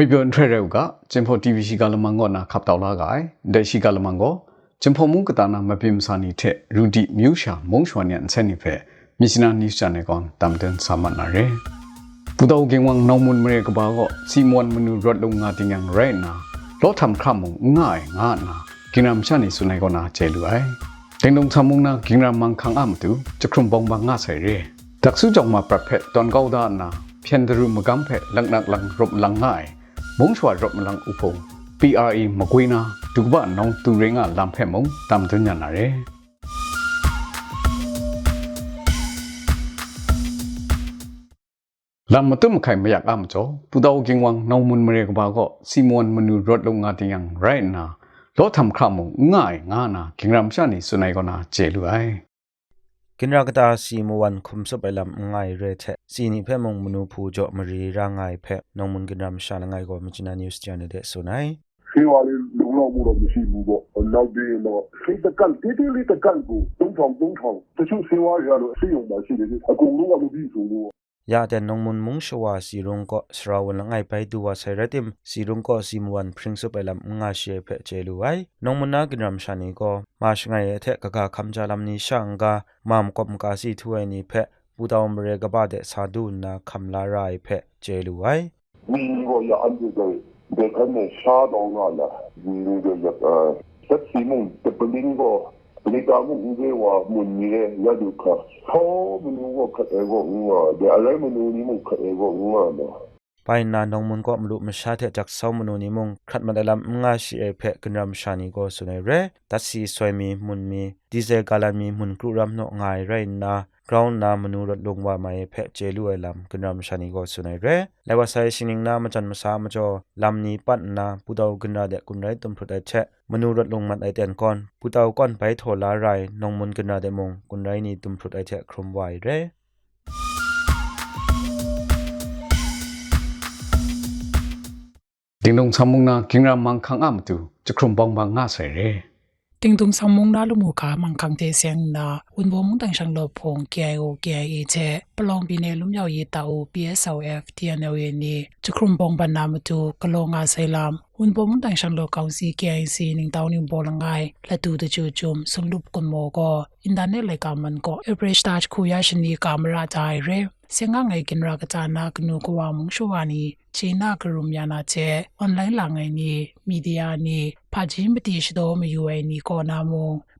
မွေပြောန်ထရဲကကျင်ဖို့ TV ရှိကလမန်ကောနာခပ်တော်လာကဲဒဲရှိကလမန်ကောကျင်ဖို့မူကတာနာမပိမစာနီတဲ့ရူဒီမြူရှာမုံရွှန်ညန်ဆန်နိဖဲမစ္စနာနီရှာနေကွန်တမ်တန်ဆာမနာရဲပူတော်ကင်ဝမ်နောင်မွန်မရေကဘာကောစီမွန်မနူရတ်လုံငါတင်ယန်ရဲနာလောထမ်ခမုံငိုင်ငါနာကင်ရမ်ရှာနေဆုနေကောနာချေလူအိုင်တင်တုံသမုံနာကင်ရမ်မန်ခန်းအမတူချခုံပုံဘငါဆိုင်ရဲတက်ဆူကြောင့်မပရဖက်တွန်ကောဒါနာဖျန်ဒရူမကမ်ဖက်လန်နက်လန်ရုပ်လန်ငိုင် မုံချွာရော့မလန်ဥဖုံ PRE မကွေးနာဒုကပနောင်သူရင်းကလမ်းဖက်မုံတမ်သွညာနာရဲလမ်မတုမခိုင်မရကမကျော်ပူတော်ကင်းဝမ်နောင်မွန်မရေကဘာကစီမွန်မနူရော့လုံငါတင်ယံရိုင်နာလောထမ်ခရမုံငိုင်ငါနာကင်ရမ်ရှာနေစွနိုင်ကောနာကျေလူအိုင် กินรากตาสีมวันคุมสบไปลำง่ายเรเทสีนี่เพ่มงมนูผูจอมรีร่างง่ายเพ่นองมุนกินรำชาลง่ายก็มิจินานิวส์จานเดสุนัย ဆေးဝါးလေးလုံလောက်မှုတော့မရှိဘူးပေါ့နောက်ပြီးတော့စိတ်တကန့်တေးတေးလေးတကန့်ကို3000 3000တချို့ဆေးဝါးရတော့အစိရုံပါရှိတယ်အကုန်လုံးကမပြီးဆိုလို့ ยาแต่นงมุนมุงชวาสีรุงก็สราวนละไงไปดูว่าใส่ระดิมสีรุงก็สิมวันพริ้งสุไปลำงาเชเพเจลูไอนงมุนนากินรำชานีก็มาชไงเทกะกาคำจาลำนี้ช่างกามามกบมกาสีถ้วยนี้เพปูดาวมเรกบาเดสาดูนาคำลารายเพเจลูไอวิก็ยาอันดูเลยเด็กอันนี่ชาดองน่นนะวิงก็ยเออสักสีมุงจะเป็นลิงก็ ရဲ့ရဒုခသောမနူကိုခက်အေကိုဦးဝဒီအလိုက်မနူဒီမှုခက်အေကိုဦးဝနော် ไปนานองมุนก็มลุมชาเทจากเศร้ามนุนีมุงขัดมาได้ลำงาชีเอเพะกันรำชานีก็สุนัยเรตัดสีสวยมีมุนมีดีเซกาลามีมุนกรุรำโนงายไรนากราวนามนูรถลงว่าไมาเพะเจลูไอลำกันรำชานีก็สุนัยเรและว่าใส่ชินิงนามาจันมาสามาจอลำนี้ปัดนนาปูดากันราเดกุนไรตุมพรุดไอเชะมนูรถลงมันไอเตียนก่อนปูดาก้อนไปโถลาไรนองมุนกันราเดมงกุนไรนี้ตุมพรุดไอเชครมไวเร တင်းလုံးဆမ်မုံနာကင်ရမ်မန်ခန်းအမ်တူချခရုံဘောင်ဘငါဆိုင်ရဲ ting tung sam mong da lu mu kha mang khang te seng na un bo mong tang sang lo phong kya o kya e che plong bi ne lum yaw ye ta o psof tnl ye ni chukrum bong ban na mu tu kalonga sai lam un bo mong tang sang lo kaung si kya e si ning taw ning bol ngai la tu de chu chum sung lup kun mo ko internet le ka man ko average touch khu ya shin ni camera dai re စင်ငါငယ်ကင်ရာကတာနာကနုကဝမုံရှဝနီ จีน่ากรุมยานาเจออนไลน์หลังไอนี้มีเดียนี้พาจิมติชโดมีอยู่ไอนีกอนาโม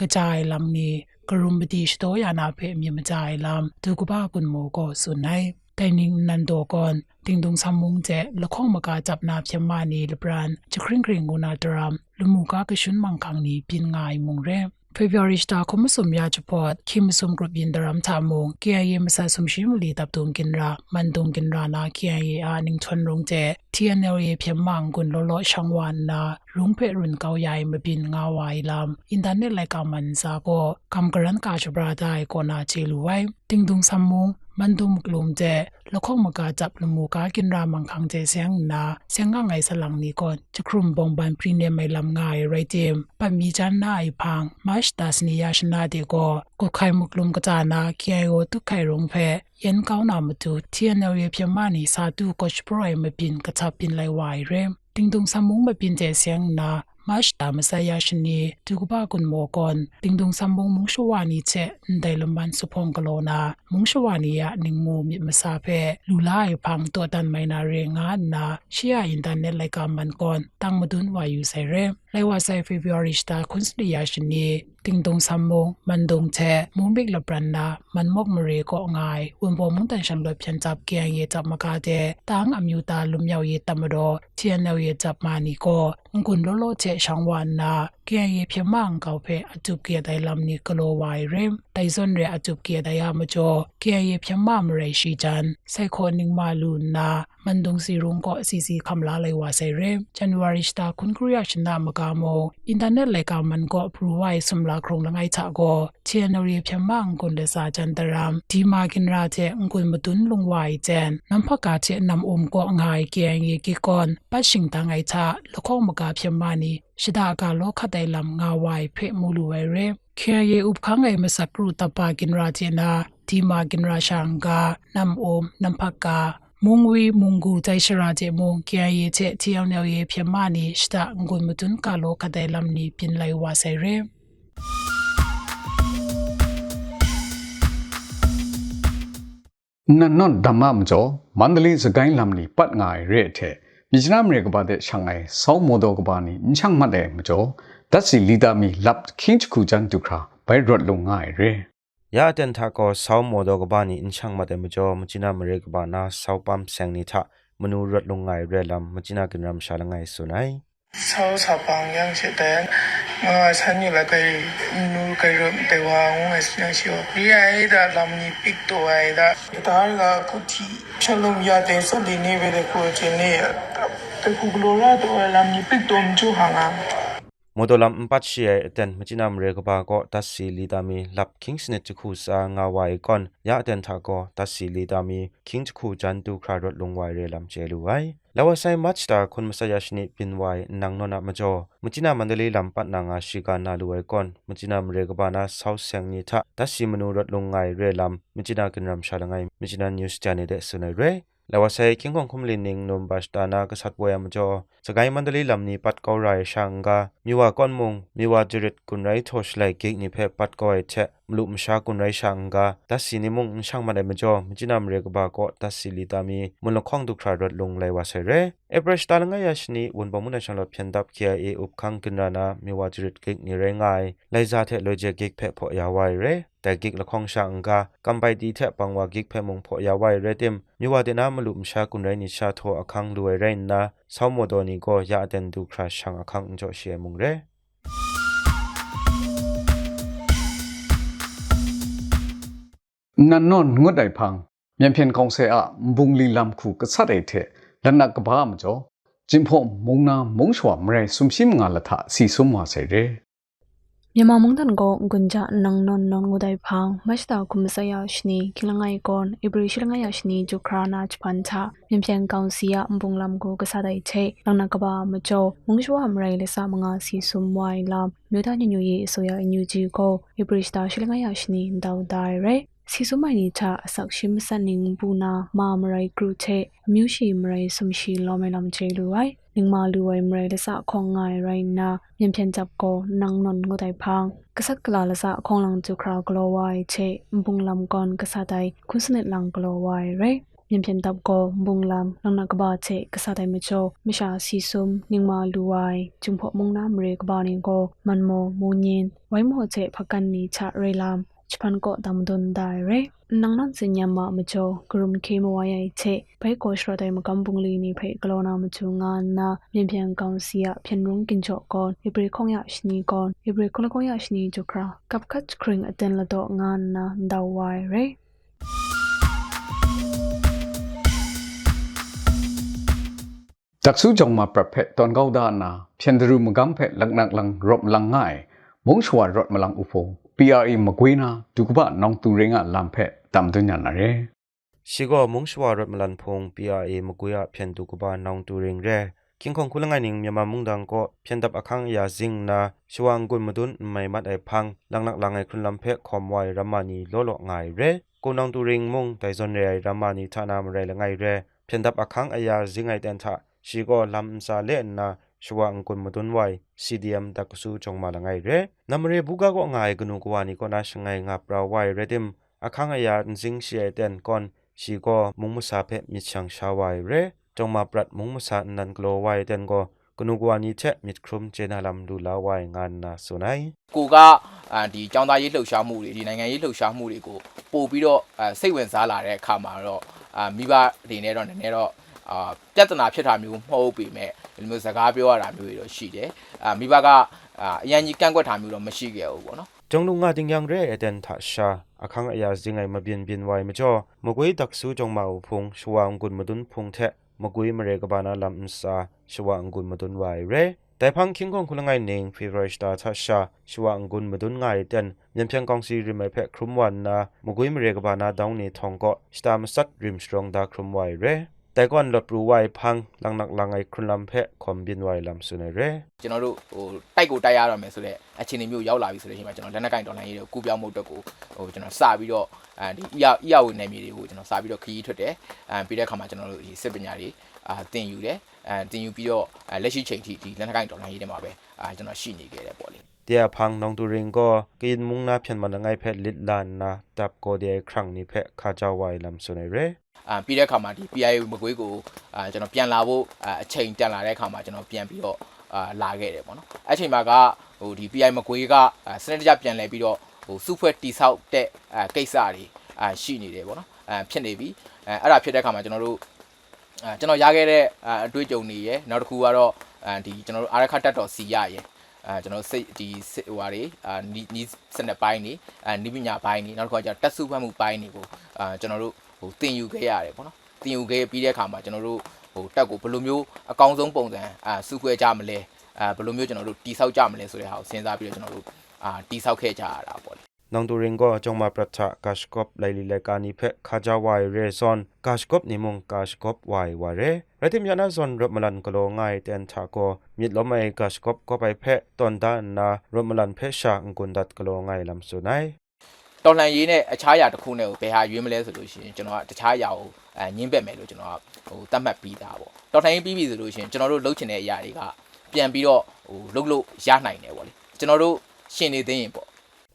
กระจายลำนี้กรุมบติชโดยานาเพมีมาจายลำตุกุบ้ากุนโมก็สุนัยไแต่นิ่งนันโดก่อนติงดงสามุงเจและข้องมากาจับนาบเชมานีลบรานจะคริ่งกริงกูนาตรามลมูกากระชุนมังคังนีปินงายมุงเร่ February sta khomusum ya chupot khimusum group yindaram thamung KIA masa sumshim li taptung kinra mandung kinra na KIA a ning chon rong che TNL ye phemang gun lo lo shangwan na rungphe run kaw yai mabin nga wai lam internet lai ka man sa ko kamkaran ka chubra dai ko na chelu wai tingdung samung มันดุมกลุ่มเจแล้วคงมากาจับลมูกากินรามังคังเจเสียงนาเสียงง่ายสลังนี้ก่อนจะครุมบองบันพรีเนมไม่ลำง่ายไรเจมปัมีจันนาไอพังมาสตาสนิยาชนาเดก็ก็ไข่มุกลุ่มกระจานาเคียโอตุกไข่รงเพยันเก้านามาดูเทียนเอาเยพียมานีสาดูก็ชปรอยมาปินกระชับปินไลวายเรมติงตุงสมุงมาปินเจเสียงนา mash ta masaya shini tukuba kun mo kon tingdung sambong mung shwani che ndai lamban supong kalona mung shwani ya ningmu mi masa phe lulai phang to tan mai na re nga na shia internet lai ka man kon tang madun wa yu sai re lai wa sai february sta kun sni ya shini tingdong sambong mandong che mumbik la branda man mok mare ko ngai un bo mung tan shan lo pyan chap kyang ye chap maka de tang amyu ta lum yaw ye tamado channel ye chap mani ko ငွန်းလောလောချေရှောင်းဝနာကေယေပြမန်ကောက်ဖဲအတုကေတိုင် လမ်နီကလိုဝိုင်ရမ်တိုင်စွန်ရအတုကေတိုင်ယာမကျော်ကေယေပြမမရေရှိချန်စိုက်ခေါနင်းမာလူနာမန်ဒုံစီရုံကိုအစီစီခမလာလေဝါဆေရမ်ဇန်နဝါရီစတာကွန်ကရီယာရှနာမကာမောအင်တာနက်လေကာမန်ကိုအပရူဝိုင်ဆမ်လာခရုံလငိုင်ချာကိုချီနိုရီပြမန်ကွန်လေစာချန်တရမ်ဒီမာကင်ရာချေငွန်းမတွန်းလုံဝိုင်ချန်နမ်ဖကာချေနမ်အုံကိုငိုင်ကေယေကီကွန်ပတ်ရှင်တငိုင်ချာလခေါမကာပြမနီရှဒာကလောခတိုင်လမ်ငါဝိုင်ဖေမူလူဝဲရဲ ခေယေဥပခငိုင်မစကရုတပါကင်ရာချေနာဒီမာကင်ရာရှန်ကာနမ်အုံနမ်ဖကာမုံဝီမုံဂူတိုင်ရှရာကျေမုံကျဲရဲ့ချက်တီအောင်ရဲ့ပြမနီစတာငွန်မတွန်းကလောကတဲ့လမ်နီပင်လိုက်ဝါဆိုင်ရဲနန်နွန်ဓမ္မမကျော်မန္တလေးစကိုင်းလမ်နီပတ်ငိုင်ရဲတဲ့မြစ်နာမရေကပါတဲ့ရှန်ငိုင်ဆောင်းမော်တော်ကပါနီညံ့မှတ်တဲ့မကျော် that's the leader me lap king chu jan tu kha bai rot lo ngai re ya ten tha ko saw mo do ga ba ni in chang ma de mo jo mo china mre ga ba na saw pam sang ni tha manu rot lo ngai re lam mo china kin ram sha la ngai so nai saw sa pang yang che ten nga san ni la kai nu kai ro te wa ng ngai sang shi wa ri ai da lam ni pik to ai da ta ga ku thi chhan lo ya de so de ni ve de ko che ne ta ku glora to lam ni pik to mju ha nga modolam empat shie ten machina mre ga ba ko tasi li da mi lap king sne chu khu sa nga wai kon ya ten tha ko tasi li da mi king chu khu jan tu khra rot long wai re lam che lu wai lawa sai mach ta khun masa ya shni pin wai nang no na ma jo machina mandali lam pat na nga shi ka na lu wai kon machina mre ga ba na sau seng ni tha tasi manu rot long ngai re lam machina kin ram sha la ngai machina news channel de sunai re ลาวใช้คิงของคุมลินนิงนุมบัสตานากษัตริย์วายมจ่อสกายมันด ลีลำนี้ปัดเกาไรช่างกามีว่าก้อนมุงมีว่าจริตกุนไรโทชไลกิกนี่เพปัดก้อยเชะมลุมชากุนไรช่างกาตัดสีนิมุงช่างมาได้มจ่อมิจินามเรกบาก็ตัดสีลิตามีมุลข้องดุครารถลงไลวาเซเรเอเปรสตาลงายาชนีวนบมุนชันลเพียนดับเคียเออุบคังกินรานามีว่าจริตกิกนี่เรงายไลซาเทโลเจกิกเพพอยาวายเร แต่กิกละข้องช่างกากำไปดีแทปังว่ากิกเพมงพอยาวไว้เรติมมีว่าเดนามลุมชากุนไรนิชาโทอคังรวยไรนะเศร้าโมโดนีก็ยาเดนดูคราช่างอคังจ่อเชียมงเร နန်နွန်ငွတ်တိုင်ဖန်းမြန်ဖြန်ကောင်ဆဲအဘုံလီလမ်ခုကဆတ်တဲ့တဲ့လနကဘာမကျော်ဂျင်ဖို့မုံနာမုံချွာမရဲဆုမ်ရှိမငါလထစီဆုမ်ဝါဆိုင်ရဲမြန်မာမုန်တန်ကိုဂွန်ဂျာနန်နွန်နွန်ငိုဒိုင်ဖောင်မတ်တာကုမဆယာရှနီကိလငိုင်ကွန်အဘရီရှိလငိုင်ယရှနီဂျူခရာနာချပန်ချာမြန်ပြန်ကောင်စီယအဘုံလမ်ကိုကစားတဲ့ချေလနကဘာမကျော်မုံရှဝမရိုင်လက်စာမငါစီဆုမ်ဝိုင်လမ်မြို့သားညညရေးအစိုးရအညူဂျီကိုအဘရီစတာရှိလငိုင်ယရှနီဒေါဒိုင်ရဲ စီစုမိုင်နီချာအဆောက်ရှိမစနင်းဘူးနာမာမရိုက်ကရုချေအမျိုးရှိမရိုက်ဆုံရှိလောမဲလောင်ချေလူဝိုင်နင်းမာလူဝိုင်မရိုက်လဆခေါငိုင်ရိုင်နာမြန်ပြန်ချပ်ကိုနန်းနွန်ကိုတိုင်ဖန်းကဆက်ကလာလဆခေါလောင်ချူခရာဂလိုဝိုင်ချေဘုံလမ်ကွန်ကဆတိုင်ခုစနစ်လောင်ဂလိုဝိုင်ရိုင်မြန်ပြန်တပ်ကိုဘုံလမ်လောင်နာကဘာချေကဆတိုင်မချိုမရှာစီဆုံနင်းမာလူဝိုင်ဂျုံဖို့မုံနာမရေကဘာနင်းကိုမန်မိုမူညင်းဝိုင်မိုချေဖကန်နီချရေလမ် chpan ko dam don dai re nang nan sin yama ma cho grum ke mo wa yai che pai ko shro dai ma kam bung li ni pai klo na ma chu nga na myen pyan kaung si ya pyan rung kin cho ko ni bre khong ya shni ko ni bre khong ko ya shni cho kra kap khat kring aten la do nga na da wai re จากสู้จงมาประเพตอนเก้าด้านนาเพียนดรูมกัมเพลักนักลังรบลังง่ายมงชวารถมาลังอุโฟ PRA မကွေးနာဒုကပနောင်သူရင်းကလမ်ဖက်တမ်တွညာနာရဲရှိကောမုံရှဝရမလန်ဖုံ PRA မကွေးအဖျန်ဒုကပနောင်သူရင်းရဲကင်ခုံခုလငိုင်းနင်းမြမမုန်ဒန်ကိုဖျန်တပ်အခန်းယာဇင်းနာရှဝမ်ဂွန်မဒွန်းမိုင်မတ်အိုင်ဖန်းလန်နက်လန်ငိုင်ခွန်လမ်ဖက်ခ ோம் ဝိုင်ရမနီလောလောငိုင်ရဲကိုနောင်သူရင်းမုံတိုင်ဇွန်ရဲရမနီဌာနမရဲလငိုင်ရဲဖျန်တပ်အခန်းအယာဇင်းငိုင်တန်ချရှိကောလမ်စာလေနာ ရှဝငွန်မဒွန်းဝိုင် CDM တကဆူကြုံမလငိုင်ရဲနမရဲဘူကာကိုငိုင်ဂနုကဝါနီကိုနာရှငိုင်ငါပရာဝိုင်ရတင်အခန်းအယာဇင်းရှီတန်ကွန် ชีก็มุงมุสาเพมิชังชาวายเรจงมาปรัดมุงมุสานันกลัววายเดนก็กนุกวานีเชมิดครุมเจนาลัมดูลาวายงานนาสุนัย ကိုကအာဒီចောင်းသားရေးလှုပ်ရှားမှုတွေဒီနိုင်ငံရေးလှုပ်ရှားမှုတွေကိုပို့ပြီးတော့အာစိတ်ဝင်စားလာတဲ့အခါမှာတော့အာမိဘတွေနဲ့တော့နည်းနည်းတော့ အာပြဿနာဖြစ်တာမျိုးမဟုတ်ပေမဲ့ဒီလိုမျိုးစကားပြောရတာမျိုးတွေတော့ရှိတယ်အာမိဘကအာအရင်ကြီးကန့်ကွက်တာမျိုးတော့မရှိခဲ့ဘူးပေါ့နော် จงลุงงาดิงยังเรเดนทาชาอาคังอายาจิงไงมาเบียนเบียนไวมาจ่อมกวยดักซูจงมาอุพงชวางกุนมาดุนพงเทมกวยมเรกบานาลัมซาชวางกุนมาดุนไวเรแต่พังคิงของคุณไงเนงฟีรอยสตาทัชชาชวางกุนมาดุนไงเดนยังเพียงกองซีริมไอเพครุมวันนามกวยมเรกบานาดาวนีทองก็สตามสัตริมสตรองดาครุมไวเร แต่ก่อนลดปรูไว้พังลังนักลังไอครุนลำเพะคอมบินไว้ลำสุนเร ကျွန်တော်တို့ဟိုတိုက်ကိုတိုက်ရတော့မယ်ဆိုတော့အခြေအနေမျိုးရောက်လာပြီဆိုတဲ့အချိန်မှာကျွန်တော်လက်နက်ကင်ဒေါ်လာရေးတွေကိုကူပြောင်းမှုအတွက်ကိုဟိုကျွန်တော်စပြီးတော့အဲဒီအရာအရာဝင်နယ်မြေတွေကိုကျွန်တော်စပြီးတော့ခရီးထွက်တယ်အဲပြီးတဲ့အခါမှာကျွန်တော်တို့ဒီစစ်ပညာတွေအာသင်ယူတယ်အဲသင်ယူပြီးတော့အဲလက်ရှိချိန်ထိဒီလက်နက်ကင်ဒေါ်လာရေးတွေမှာပဲအာကျွန်တော်ရှိနေခဲ့တယ်ပေါ့လေ เตียพังน้องตุริงก็กินมุงนาเพียนมันไงเพะลิดลานนาตับก็เดียครั้งนี้เพะข้าเจ้าไว้ลำสุนเร အာပြီးတဲ့အခါမှာဒီ PIA မကွေးကိုအာကျွန်တော်ပြန်လာဖို့အာအချိန်တန်လာတဲ့အခါမှာကျွန်တော်ပြန်ပြီးတော့အာလာခဲ့တယ်ပေါ့နော်အဲ့ချိန်မှာကဟိုဒီ PIA မကွေးကအာစနစ်တကျပြန်လဲပြီးတော့ဟိုစုဖွဲ့တိဆောက်တဲ့အာကိစ္စတွေအာရှိနေတယ်ပေါ့နော်အာဖြစ်နေပြီအဲအဲ့ဒါဖြစ်တဲ့အခါမှာကျွန်တော်တို့အာကျွန်တော်ရခဲ့တဲ့အအတွေ့အကြုံတွေရယ်နောက်တစ်ခုကတော့အာဒီကျွန်တော်တို့အာရခတ်တက်တော်စီရရယ် အာကျွန်တော်စိတ်ဒီစစ်ဟိုဟာတွေအာနီးနီးစနစ်ပိုင်းနေအာနီးပညာပိုင်းနေနောက်တစ်ခါကျတက်စုဖတ်မှုပိုင်းနေကိုအာကျွန်တော်တို့ဟိုတင်ယူခဲ့ရတယ်ပေါ့နော်တင်ယူခဲ့ပြီးတဲ့အခါမှာကျွန်တော်တို့ဟိုတက်ကိုဘယ်လိုမျိုးအကောင်းဆုံးပုံစံအာစုခွဲကြမလဲအာဘယ်လိုမျိုးကျွန်တော်တို့တိဆောက်ကြမလဲဆိုတဲ့ဟာကိုစဉ်းစားပြီးတော့ကျွန်တော်တို့အာတိဆောက်ခဲ့ကြရတာပေါ့လေ နောင်တူရင်ကောအကြောင်းမှာပရထကာရှကော့ပ်လိုင်လီလေကာနီဖက်ခါကြဝိုင်ရဲဆွန်ကာရှကော့ပ်နေမုံကာရှကော့ပ်ဝိုင်ဝါရဲရတိမြနာဇွန်ရမလန်ကလောငိုင်တန်ချာကိုမြစ်လမိုင်ကာရှကော့ပ်ကိုပိုင်ဖက်တန်ဒါနာရမလန်ဖက်ရှာငွန်ဒတ်ကလောငိုင်လမ်ဆုနိုင်တော်လှန်ရေးနဲ့အခြားအရာတစ်ခုနဲ့ကိုဘယ်ဟာရွေးမလဲဆိုလို့ရှိရင်ကျွန်တော်ကတခြားအရာကိုအငင်းပက်မယ်လို့ကျွန်တော်ကဟိုသတ်မှတ်ပြီးသားပေါ့တော်လှန်ရေးပြီးပြီဆိုလို့ရှိရင်ကျွန်တော်တို့လုပ်ချင်တဲ့အရာတွေကပြန်ပြီးတော့ဟိုလုပ်လို့ရနိုင်တယ်ပေါ့လေကျွန်တော်တို့ရှင်နေသိရင်ပေါ့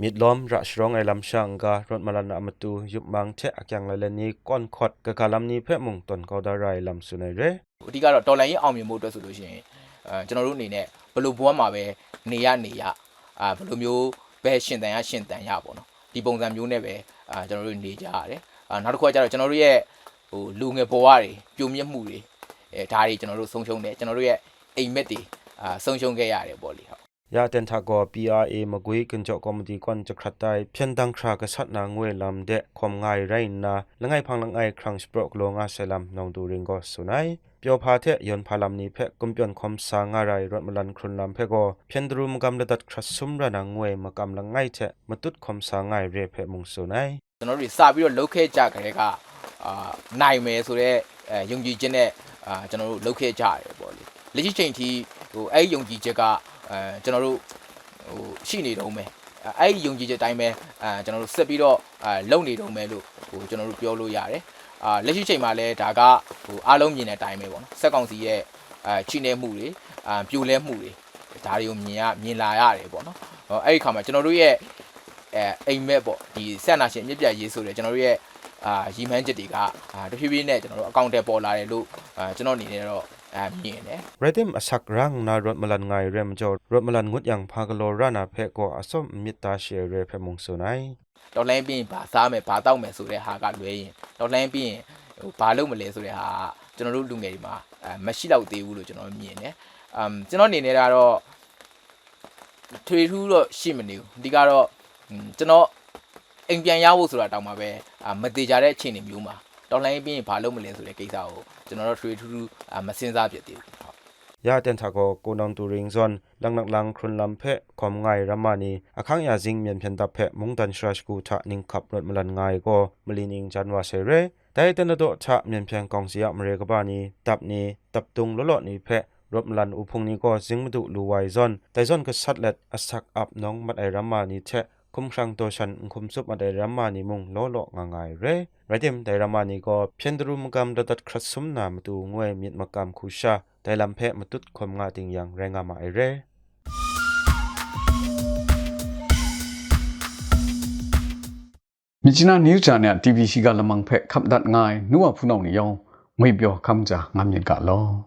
มิดล้อมระชรองไอลำช่างการถมาลันอมตูยุบมังเทะอักยังไลเลนีก้อนขอดกะกาลำนี้เพะมุงตนเขาดารายลำสุนัยเร အဓိကတော့တော်လှန်ရေးအောင်မြင်မှုအတွက်ဆိုလို့ရှိရင်အဲကျွန်တော်တို့အနေနဲ့ဘယ်လိုဘဝမှာပဲနေရနေရအာဘယ်လိုမျိုးပဲရှင်တန်ရရှင်တန်ရပေါ့နော်ဒီပုံစံမျိုးနဲ့ပဲအာကျွန်တော်တို့နေကြရတယ်အာနောက်တစ်ခုကကျတော့ကျွန်တော်တို့ရဲ့ဟိုလူငယ်ဘဝတွေပြုံမြင့်မှုတွေအဲဒါတွေကျွန်တော်တို့ဆုံးရှုံးတယ်ကျွန်တော်တို့ရဲ့အိမ်မက်တွေအာဆုံးရှုံးခဲ့ရတယ်ပေါ့လေဟုတ် ยาเตนทากอ PRA มะกุยกันจอกอมดีกวนจะครัดไตเพียนดังครากษัตนางวยลำเดะคอมง่ายไรนาละไงพังละไงครั้งสปรกโลงาเซลัมนองดูริงก็สุนัยเปียวพาเทยอนพาลำนี้เพะกุมเปียนคอมสางอะไรรถมลันครุนลำเพะก็เพียนดรูมกำละดัดครัดซุมระนางวยมากำละไงเทมาตุดคอมสางายเรเพะมุงสุนัย ကျွန်တော်တို့စပြီးတော့လှုပ်ခဲ့ကြကြတဲ့ကအာနိုင်မယ်ဆိုတော့အဲယုံကြည်ခြင်းနဲ့အာကျွန်တော်တို့လှုပ်ခဲ့ကြရတယ်ပေါ့လေလက်ရှိချိန်ထိဟိုအဲ့ဒီယုံကြည်ချက်က အဲကျွန်တော်တို့ဟိုရှိနေတော့မယ်အဲ့ဒီယုံကြည်ချက်တိုင်းပဲအဲကျွန်တော်တို့ဆက်ပြီးတော့အဲလုံနေတော့မယ်လို့ဟိုကျွန်တော်တို့ပြောလို့ရတယ်အာလက်ရှိချိန်မှာလည်းဒါကဟိုအားလုံးမြင်တဲ့အတိုင်းပဲပေါ့နော်စက်ကောင်စီရဲ့အဲချိနေမှုတွေအာပြိုလဲမှုတွေဒါတွေကိုမြင်ရမြင်လာရတယ်ပေါ့နော်ဟောအဲ့ဒီခါမှာကျွန်တော်တို့ရဲ့အဲအိမ်မက်ပေါ့ဒီဆက်နာရှင်မြစ်ပြရေးဆိုတယ်ကျွန်တော်တို့ရဲ့အာရီမန်းချက်တွေကအာတဖြည်းဖြည်းနဲ့ကျွန်တော်တို့အကောင့်တွေပေါ်လာတယ်လို့အာကျွန်တော်အနေနဲ့တော့ အမီလေရတိမ်အဆက်ရန်နာရတ်မလန်ငိုင်ရမ်ဂျောရတ်မလန်ငုတ်ယန်ဖာကလောရနာဖဲကောအစုံမီတာရှယ်ရဖဲမုံဆုနိုင်တော်လိုင်းပြီးဘာစားမယ်ဘာတောက်မယ်ဆိုတဲ့ဟာကလွဲရင်တော်လိုင်းပြီးဟိုဘာလုပ်မလဲဆိုတဲ့ဟာကကျွန်တော်တို့လူငယ်တွေမှာအမရှိတော့သေးဘူးလို့ကျွန်တော်မြင်တယ်အမ်ကျွန်တော်အနေနဲ့ကတော့ထွေထူးတော့ရှိမနေဘူးအဓိကတော့ကျွန်တော်အိမ်ပြန်ရဖို့ဆိုတာတောင်းပါပဲမတေချာတဲ့အခြေအနေမျိုးမှာတော်လိုင်းပြီးဘာလုပ်မလဲဆိုတဲ့ကိစ္စကို ကျွန်တော်တို့ထွေထူးထူးအာမစင်စားဖြစ်သေးဘူးဟုတ် ยาเตนทากโกนองตูริงซอนลังนักลังครุนลำเพะคอมไงรามานีอคังยาจิงเมียนเพียนตับเพะมุงดันชราชกูทะนิงขับรถมลันไงก็มลินิงจันวาเซเรแต่เตนโดทะเมียนเพียงกองเสียมเรกบานีตับนีตับตุงลลอนีเพะรถมลันอุพงนี้ก็จิงมดุลูไวซอนแต่ซอนก็สัดเล็ดอสักอับน้องมัดไอรามานีเทะ คุมครังตัวฉันคุมซุปมาได้รามานิมุงโลโลงง่ายเร่ไรเดมได้รามานิก็เพียนดรูมุกำดัดครัดสมนามตูงวยมีดมากำคูชาได้ลำเพะมาตุดความงาติงยังแรงงามอเร่มิจินานิวจาเนี่ยทีวีซีกาลมังเพะคำดัดง่ายนัวผู้นองนิยองไม่เบียวคำจางามเย็งกะลอ